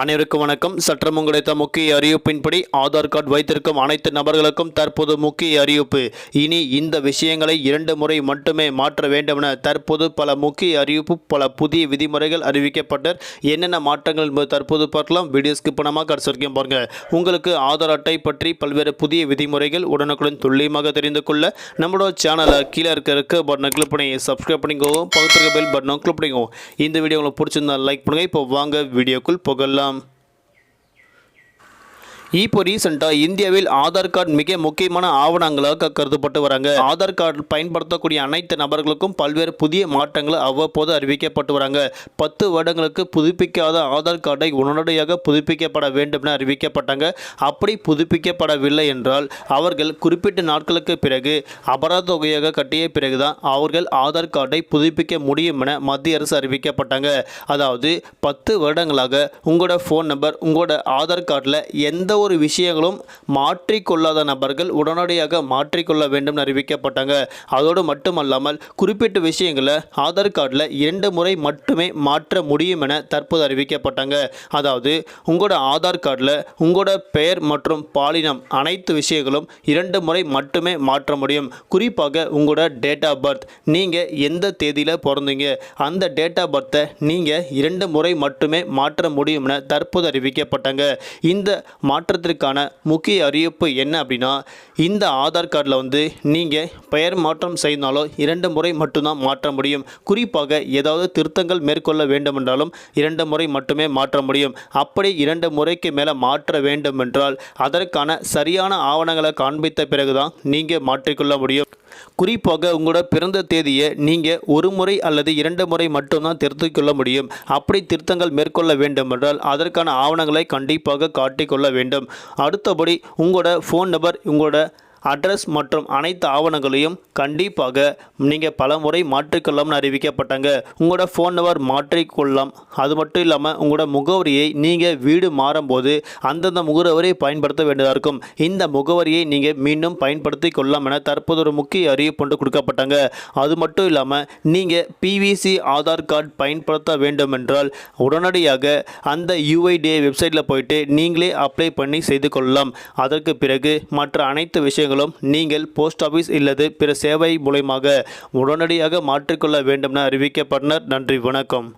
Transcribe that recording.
அனைவருக்கும் வணக்கம். சற்றம் கிடைத்த முக்கிய அறிவிப்பின்படி ஆதார் கார்டு வைத்திருக்கும் அனைத்து நபர்களுக்கும் தற்போது முக்கிய அறிவிப்பு. இனி இந்த விஷயங்களை இரண்டு முறை மட்டுமே மாற்ற வேண்டுமென தற்போது பல முக்கிய அறிவிப்பு பல புதிய விதிமுறைகள் அறிவிக்கப்பட்ட என்னென்ன மாற்றங்கள் என்பது தற்போது பார்க்கலாம். வீடியோஸ்க்கு பணமாக கடைசி வரைக்கும் பாருங்க. உங்களுக்கு ஆதார் அட்டை பற்றி பல்வேறு புதிய விதிமுறைகள் உடனுக்குடன் துல்லியமாக தெரிந்து கொள்ள நம்மளோட சேனலை கீழே இருக்க பட்டனை கிளிக் பண்ணி சப்ஸ்கிரைப் பண்ணிக்கோ. பக்கத்தில் பெல் பட்டனும் கிளிக் பண்ணிக்கோ. இந்த வீடியோ உங்களுக்கு பிடிச்சிருந்தா லைக் பண்ணுங்க. இப்போ வாங்க வீடியோக்குள் புகழலாம் Um, இப்போ ரீசெண்டாக இந்தியாவில் ஆதார் கார்டு மிக முக்கியமான ஆவணங்களாக கருதப்பட்டு வராங்க. ஆதார் கார்டு பயன்படுத்தக்கூடிய அனைத்து நபர்களுக்கும் பல்வேறு புதிய மாற்றங்கள் அவ்வப்போது அறிவிக்கப்பட்டு வராங்க. பத்து வருடங்களுக்கு புதுப்பிக்காத ஆதார் கார்டை உடனடியாக புதுப்பிக்கப்பட வேண்டும் என அறிவிக்கப்பட்டாங்க. அப்படி புதுப்பிக்கப்படவில்லை என்றால் அவர்கள் குறிப்பிட்ட நாட்களுக்கு பிறகு அபராத தொகையாக கட்டிய பிறகுதான் அவர்கள் ஆதார் கார்டை புதுப்பிக்க முடியும் என மத்திய அரசு அறிவிக்கப்பட்டாங்க. அதாவது பத்து வருடங்களாக உங்களோட ஃபோன் நம்பர் உங்களோட ஆதார் கார்டில் எந்த ஒரு விஷயங்களும் மாற்றிக்கொள்ளாத நபர்கள் உடனடியாக மாற்றிக்கொள்ள வேண்டும் என அறிவிக்கப்பட்டாங்க. அதோடு மட்டுமல்லாமல் குறிப்பிட்ட விஷயங்களை ஆதார் கார்டில் இரண்டு முறை மட்டுமே மாற்ற முடியும் என தற்போது அறிவிக்கப்பட்டாங்க. அதாவது உங்களோட ஆதார் கார்டில் உங்களோட பெயர் மற்றும் பாலினம் அனைத்து விஷயங்களும் இரண்டு முறை மட்டுமே மாற்ற முடியும். குறிப்பாக உங்களோட டேட் ஆஃப் பர்த் நீங்கள் எந்த தேதியில் பிறந்தீங்க? அந்த டேட் ஆஃப் பர்த்தை நீங்கள் இரண்டு முறை மட்டுமே மாற்ற முடியும் என தற்போது அறிவிக்கப்பட்டாங்க. இந்த மாற்ற மாற்றத்திற்கான முக்கிய அறிவிப்பு என்ன அப்படின்னா இந்த ஆதார் கார்டில் வந்து நீங்கள் பெயர் மாற்றம் செய்தாலோ இரண்டு முறை மட்டும்தான் மாற்ற முடியும். குறிப்பாக ஏதாவது திருத்தங்கள் மேற்கொள்ள வேண்டுமென்றாலும் இரண்டு முறை மட்டுமே மாற்ற முடியும். அப்படி இரண்டு முறைக்கு மேலே மாற்ற வேண்டுமென்றால் அதற்கான சரியான ஆவணங்களை காண்பித்த பிறகுதான் நீங்கள் மாற்றிக்கொள்ள முடியும். குறிப்பாக உங்களோட பிறந்த தேதியை நீங்கள் ஒரு முறை அல்லது இரண்டு முறை மட்டும்தான் திருத்திக்கொள்ள முடியும். அப்படி திருத்தங்கள் மேற்கொள்ள வேண்டும் என்றால் அதற்கான ஆவணங்களை கண்டிப்பாக காட்டிக்கொள்ள வேண்டும். அடுத்தபடி உங்களோட ஃபோன் நம்பர் உங்களோட அட்ரஸ் மற்றும் அனைத்து ஆவணங்களையும் கண்டிப்பாக நீங்கள் பல முறை மாற்றிக்கொள்ளலாம்னு அறிவிக்கப்பட்டாங்க. உங்களோட ஃபோன் நம்பர் மாற்றிக்கொள்ளலாம். அது மட்டும் இல்லாமல் உங்களோட முகவரியை நீங்கள் வீடு மாறும்போது அந்தந்த முகவரியை பயன்படுத்த வேண்டியதாக இருக்கும். இந்த முகவரியை நீங்கள் மீண்டும் பயன்படுத்தி கொள்ளலாம் என தற்போது ஒரு முக்கிய அறிவிப்பு ஒன்று கொடுக்கப்பட்டாங்க. அது மட்டும் இல்லாமல் நீங்கள் பிவிசி ஆதார் கார்டு பயன்படுத்த வேண்டும் என்றால் உடனடியாக அந்த யூஐடிஏ வெப்சைட்டில் போயிட்டு நீங்களே அப்ளை பண்ணி செய்து கொள்ளலாம். அதற்கு பிறகு மற்ற அனைத்து விஷயங்களும் நீங்கள் போஸ்ட் ஆஃபீஸ் இல்லது பிற சேவை மூலயமாக உடனடியாக மாற்றிக்கொள்ள வேண்டும் என அறிவிக்கப்பட்டனர். நன்றி வணக்கம்.